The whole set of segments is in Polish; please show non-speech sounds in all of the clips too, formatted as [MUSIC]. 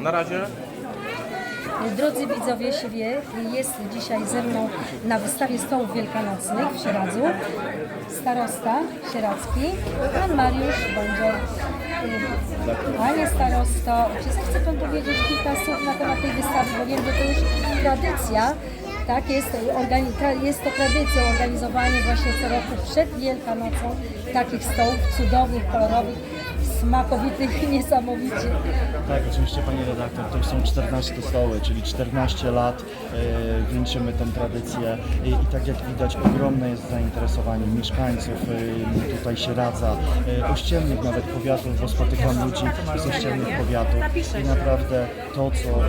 Na razie. Drodzy widzowie Siwie, jest dzisiaj ze mną na wystawie stołów wielkanocnych w Sieradzu. Starosta sieradzki, pan Mariusz Bądzior. Panie starosto, czy zechce pan powiedzieć kilka słów na temat tej wystawy, bo wiem, że to już tradycja, tak, jest, jest to tradycja organizowanie właśnie co roku przed Wielkanocą takich stołów cudownych, kolorowych, smakowitych, niesamowicie. Tak, oczywiście Pani redaktor, to już są 14 stoły, czyli 14 lat e, wieńczymy tę tradycję I, i tak jak widać ogromne jest zainteresowanie mieszkańców e, tutaj Sieradza, e, ościennych nawet powiatów, bo spotykam ludzi z ościennych powiatów i naprawdę to co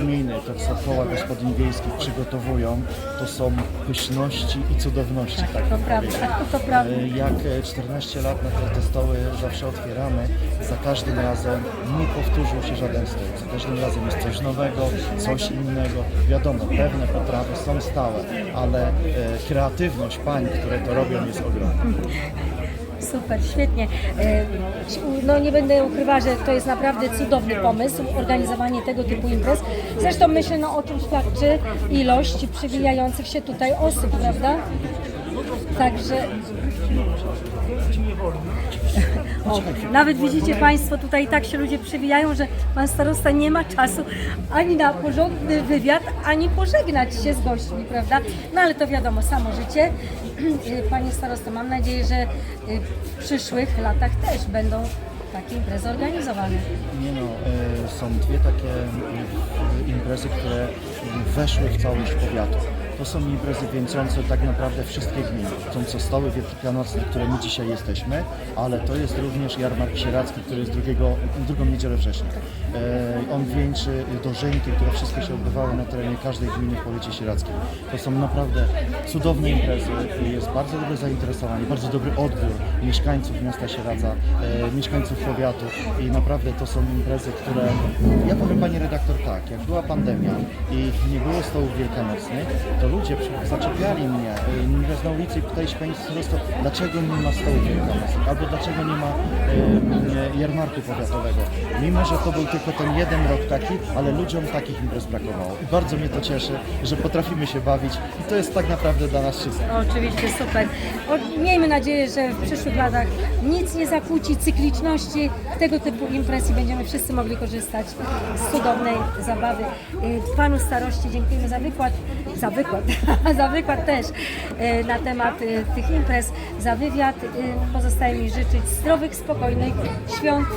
gminy, to co koła gospodyń wiejskich przygotowują, to są pyszności i cudowności, tak To bym prawda, to prawda. E, Jak e, 14 lat na te, stoły zawsze otwieramy, za każdym razem nie powtórzył się żaden stół. Za każdym razem jest coś nowego, coś innego. Wiadomo, pewne potrawy są stałe, ale e, kreatywność pań, które to robią jest ogromna. [LAUGHS] Super, świetnie. E, No nie będę ukrywała, że to jest naprawdę cudowny pomysł, organizowanie tego typu imprez. Zresztą myślę, no o czym świadczy ilość przywijających się tutaj osób, prawda? Także... O, nawet widzicie Państwo, tutaj tak się ludzie przywijają, że Pan Starosta nie ma czasu ani na porządny wywiad, ani pożegnać się z gośćmi, prawda? No ale to wiadomo, samo życie. [CLEARS THROAT] Panie Starosto, mam nadzieję, że y, w przyszłych latach też będą takie imprezy organizowane. Nie no, e, są dwie takie e, imprezy, które weszły w całość powiatu. To są imprezy wieńczące tak naprawdę wszystkie gminy. Są co stoły wielkanocne, które my dzisiaj jesteśmy, ale to jest również jarmark sieradzki, który jest drugiego, drugą niedzielę września. E, On wieńczy dożynki, które wszystkie się odbywały na terenie każdej gminy w powiecie sieradzkim. To są naprawdę cudowne imprezy, jest bardzo dobre zainteresowanie, bardzo dobry odbiór mieszkańców miasta Sieradza, e, mieszkańców powiatu i naprawdę to są imprezy, które, ja powiem Pani redaktor tak, jak była pandemia i nie było stołów wielkanocnych, to ludzie zaczepiali mnie, mówiąc na ulicy i pytali się dlaczego nie ma wielkanocnych, albo dlaczego nie ma e, jarmarku powiatowego. Mimo, że to był tylko ten jeden rok taki, ale ludziom takich imprez brakowało. Bardzo mnie to cieszy, że potrafimy się bawić i to jest tak naprawdę dla nas wszystkich. Oczywiście, super. O, miejmy nadzieję, że w przyszłych latach nic nie zakłóci cykliczności tego typu imprez i będziemy wszyscy mogli korzystać z cudownej zabawy. Y, Panu starości dziękujemy za wykład, za wykład, [LAUGHS] za wykład też y, na temat y, tych imprez, za wywiad. Y, Pozostaje mi życzyć zdrowych, spokojnych świąt.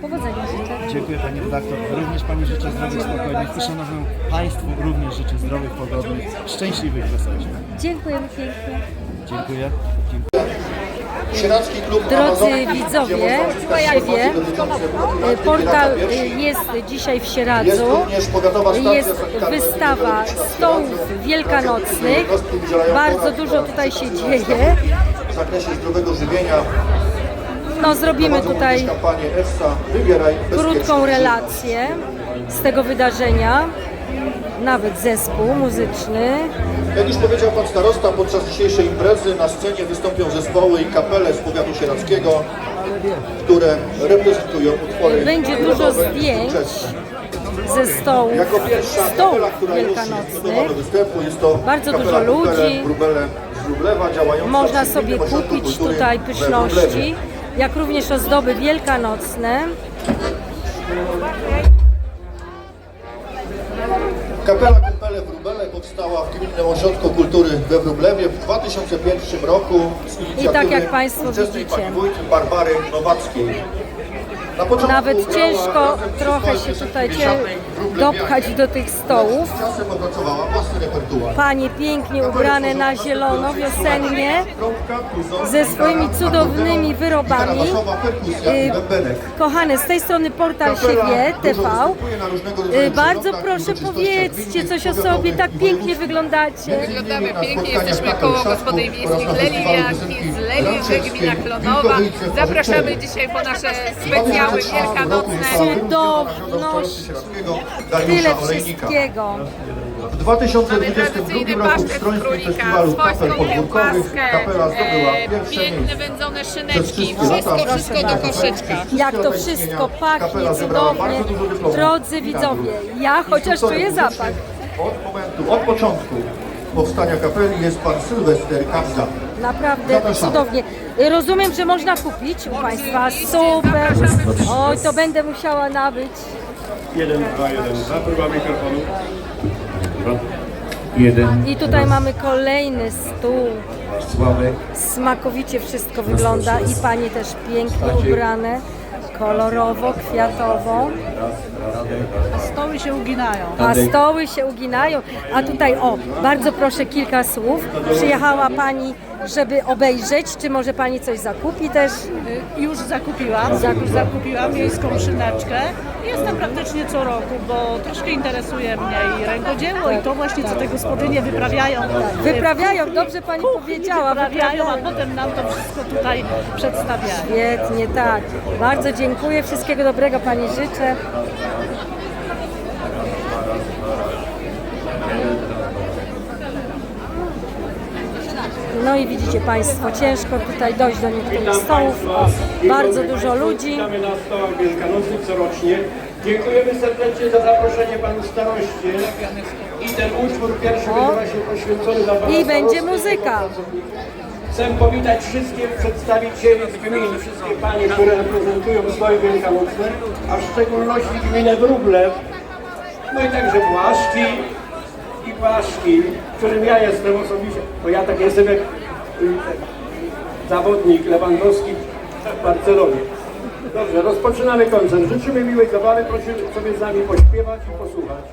Powodzenia życzę. Dziękuję Pani redaktor. Również Pani życzę zdrowych, spokojnych i szanownym Państwu również życzę zdrowych, pogodnych, szczęśliwych, wesołych. Dziękujemy pięknie. Dziękuję. Dziękuję. Drodzy widzowie, y, Pirata portal jest dzisiaj w Sieradzu. Jest wystawa stołów wielkanocnych. Bardzo dużo tutaj się dzieje. W zakresie zdrowego żywienia No zrobimy tutaj krótką relację z tego wydarzenia. Nawet zespół muzyczny. Jak już powiedział Pan Starosta, podczas dzisiejszej imprezy na scenie wystąpią zespoły i kapele z powiatu sieradzkiego, które reprezentują utwory Będzie dużo zdjęć ze stołów, Jako pierwsza stołów kapela, która już do występu, jest to Bardzo kapela dużo ludzi. Brubele z Wróblewa, działająca Można sobie Gminnym Ośrodku kupić Kultury tutaj we pyszności, Wróblewie. jak również ozdoby wielkanocne. Kapela Kumpele Wróbele powstała w Gminnym Ośrodku Kultury we Wróblewie w 2001 roku z inicjatywy tak jak Państwo widzicie. pani wójt Barbary Nowackiej. Nawet ciężko trochę się tutaj dopchać do tych stołów. Panie pięknie ubrane na zielono wiosennie ze swoimi cudownymi wyrobami. Y, Kochane, z tej strony portal Siebie TV. Y, Bardzo proszę powiedzcie coś o sobie, tak pięknie wyglądacie. Wyglądamy pięknie, jesteśmy koło gospodyń wiejskich Leliwiaki Leliwy, gmina Klonowa. Zapraszamy dzisiaj po nasze specjały wielkanocne. Cudowność, tyle wszystkiego. W 2022 Tradycyjny roku w pasztet z Strońskim królika, Festiwalu Kapel Podwórkowych kapela zdobyła e, pierwsze piękne miejsce. wędzone szyneczki, wszystkie wszystko, lata wszystko do koszyczka. Jak to wszystko pachnie cudownie. Drodzy widzowie, nagród. ja chociaż czuję zapach. Od momentu, od początku powstania kapeli jest pan Sylwester Kapza. Naprawdę Zapraszamy. cudownie. Rozumiem, że można kupić u Państwa. Super. Oj, to będę musiała nabyć. 1, 2, 1, za próba mikrofonu. Jeden, I tutaj mamy kolejny stół. Sławek, Smakowicie wszystko wygląda i panie też pięknie ubrane, kolorowo, kwiatowo. Stoły się uginają. A stoły się uginają. A tutaj, o, bardzo proszę kilka słów. Przyjechała Pani, żeby obejrzeć, czy może Pani coś zakupi też? Y, Już zakupiłam, już zakupiłam miejską szyneczkę. Jestem praktycznie co roku, bo troszkę interesuje mnie i rękodzieło i to właśnie, co te gospodynie wyprawiają. Wyprawiają, dobrze Pani powiedziała, Wyprawiają, a potem nam to wszystko tutaj przedstawiają. Świetnie, tak. Bardzo dziękuję, wszystkiego dobrego Pani życzę. No i widzicie Państwo, ciężko tutaj dojść do niektórych stołów. Bardzo dużo ludzi. Witamy na stołach wielkanocnych corocznie. Dziękujemy serdecznie za zaproszenie panu staroście. I ten utwór pierwszy będzie właśnie poświęcony dla pana I będzie muzyka. Chcę powitać wszystkich przedstawicieli z gmin, wszystkie panie, które reprezentują stoły wielkanocne, a w szczególności gminę Wróblew, no i także Błaszki i Błaszki, którym ja jestem osobiście, bo ja tak jestem jak zawodnik Lewandowski w Barcelonie. Dobrze, rozpoczynamy koncert. Życzymy miłej zabawy, prosimy sobie z nami pośpiewać i posłuchać.